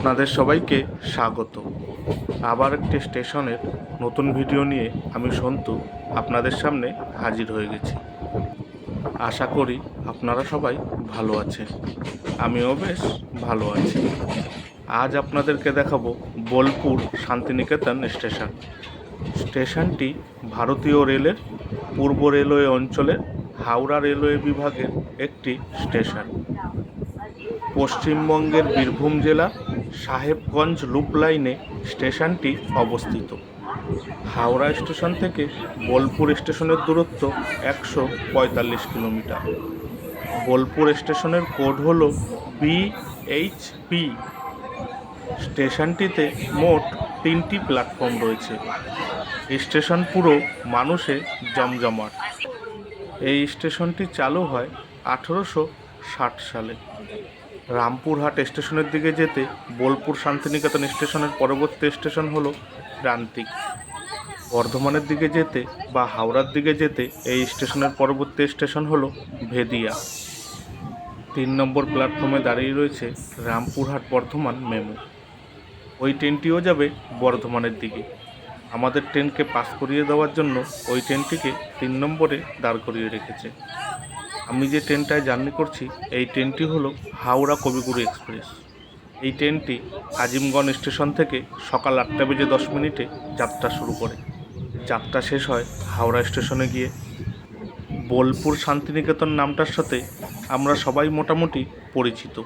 আপনাদের সবাইকে স্বাগত। আবার একটি স্টেশনের নতুন ভিডিও নিয়ে আমি সন্তু আপনাদের সামনে হাজির হয়ে গেছি। আশা করি আপনারা সবাই ভালো আছেন। আমিও বেশ ভালো আছি। আজ আপনাদেরকে দেখাবো বোলপুর শান্তিনিকেতন স্টেশন। স্টেশনটি ভারতীয় রেলের পূর্ব রেলওয়ে অঞ্চলের হাওড়া রেলওয়ে বিভাগের একটি স্টেশন। পশ্চিমবঙ্গের বীরভূম জেলা সাহেবগঞ্জ লুপ লাইনে স্টেশনটি অবস্থিত। হাওড়া স্টেশন থেকে বোলপুর স্টেশনের দূরত্ব একশো পঁয়তাল্লিশ কিলোমিটার। বোলপুর স্টেশনের কোড হল বিএইচপি স্টেশনটিতে মোট তিনটি প্ল্যাটফর্ম রয়েছে। স্টেশন পুরো মানুষে জমজমাট। এই স্টেশনটি চালু হয় আঠেরোশো ষাট সালে। রামপুরহাট স্টেশনের দিকে যেতে বোলপুর শান্তিনিকেতন স্টেশনের পরবর্তী স্টেশন হলো প্রান্তিক। বর্ধমানের দিকে যেতে বা হাওড়ার দিকে যেতে এই স্টেশনের পরবর্তী স্টেশন হলো ভেদিয়া। তিন নম্বর প্ল্যাটফর্মে দাঁড়িয়ে রয়েছে রামপুরহাট বর্ধমান মেমো। ওই ট্রেনটিও যাবে বর্ধমানের দিকে। আমাদের ট্রেনকে পাস করিয়ে দেওয়ার জন্য ওই ট্রেনটিকে তিন নম্বরে দাঁড় করিয়ে রেখেছে। আমি যে ট্রেনটায় জার্নি করছি, এই ট্রেনটি হলো হাওড়া কবিগুরু এক্সপ্রেস। এই ট্রেনটি আজিমগঞ্জ স্টেশন থেকে সকাল আটটা বেজে দশ মিনিটে যাত্রা শুরু করে। যাত্রা শেষ হয় হাওড়া স্টেশনে গিয়ে। বোলপুর শান্তিনিকেতন নামটার সাথে আমরা সবাই মোটামুটি পরিচিত।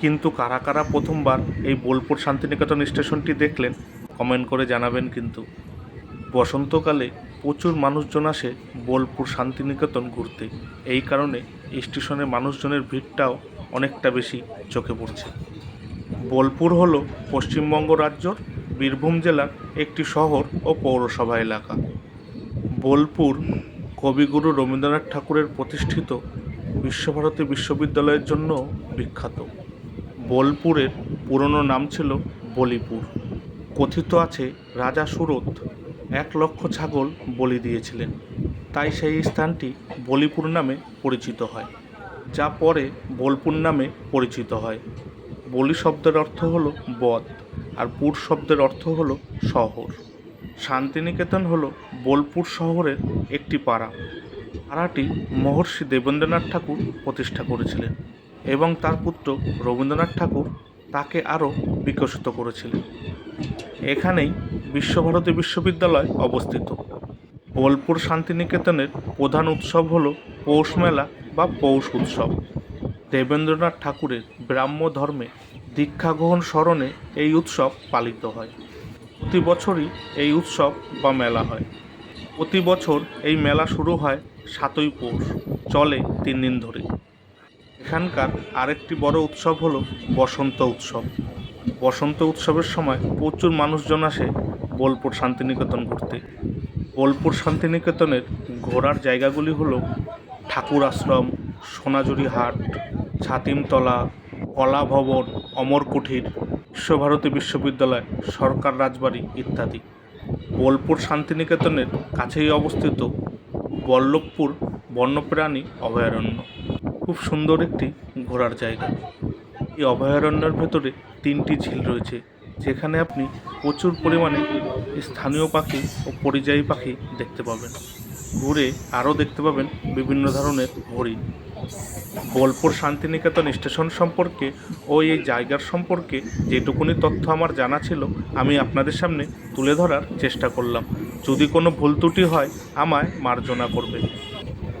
কিন্তু কারা কারা প্রথমবার এই বোলপুর শান্তিনিকেতন স্টেশনটি দেখলেন, কমেন্ট করে জানাবেন কিন্তু। বসন্তকালে প্রচুর মানুষজন আসে বোলপুর শান্তিনিকেতন ঘুরতে। এই কারণে স্টেশনে মানুষজনের ভিড়টাও অনেকটা বেশি চোখে পড়ছে। বোলপুর হলো পশ্চিমবঙ্গ রাজ্যর বীরভূম জেলার একটি শহর ও পৌরসভা এলাকা। বোলপুর কবিগুরু রবীন্দ্রনাথ ঠাকুরের প্রতিষ্ঠিত বিশ্বভারতী বিশ্ববিদ্যালয়ের জন্য বিখ্যাত। বোলপুরের পুরনো নাম ছিল বলিপুর। কথিত আছে রাজা সুরত এক লক্ষ ছাগল বলি দিয়েছিলেন। তাই সেই স্থানটি বলিপুর নামে পরিচিত হয়, যা পরে বোলপুর নামে পরিচিত হয়। বলি শব্দের অর্থ হলো বধ, আর পুর শব্দের অর্থ হলো শহর। শান্তিনিকেতন হলো বোলপুর শহরের একটি পাড়া। পাড়াটি মহর্ষি দেবেন্দ্রনাথ ঠাকুর প্রতিষ্ঠা করেছিলেন এবং তার পুত্র রবীন্দ্রনাথ ঠাকুর তাকে আরও বিকশিত করেছিলেন। এখানেই বিশ্বভারতী বিশ্ববিদ্যালয় অবস্থিত। বোলপুর শান্তিনিকেতনের প্রধান উৎসব হল পৌষ মেলা বা পৌষ উৎসব। দেবেন্দ্রনাথ ঠাকুরের ব্রাহ্ম ধর্মে দীক্ষা গ্রহণ স্মরণে এই উৎসব পালিত হয়। প্রতি বছরই এই উৎসব বা মেলা হয়। প্রতি বছর এই মেলা শুরু হয় সাতই পৌষ, চলে তিন দিন ধরে। এখানকার আরেকটি বড় উৎসব হলো বসন্ত উৎসব। বসন্ত উৎসবের সময় প্রচুর মানুষজন আসে বোলপুর শান্তিনিকেতন ঘুরতে। বোলপুর শান্তিনিকেতনের ঘোরার জায়গাগুলি হলো ঠাকুর আশ্রম, সোনাঝুরি হাট, ছাতিমতলা, কলা ভবন অমর কুঠির বিশ্বভারতী বিশ্ববিদ্যালয়, সরকার রাজবাড়ি ইত্যাদি। বোলপুর শান্তিনিকেতনের কাছেই অবস্থিত বল্লভপুর বন্যপ্রাণী অভয়ারণ্য। খুব সুন্দর একটি ঘোরার জায়গা। এই অভয়ারণ্যের ভেতরে তিনটি ঝিল রয়েছে, যেখানে আপনি প্রচুর পরিমাণে স্থানীয় পাখি ও পরিযায়ী পাখি দেখতে পাবেন। ঘুরে আরও দেখতে পাবেন বিভিন্ন ধরনের হরিণ বোলপুর শান্তিনিকেতন স্টেশন সম্পর্কে ও এই জায়গার সম্পর্কে যেটুকুনি তথ্য আমার জানা ছিল, আমি আপনাদের সামনে তুলে ধরার চেষ্টা করলাম। যদি কোনো ভুল ত্রুটি হয়, আমায় মার্জনা করবেন।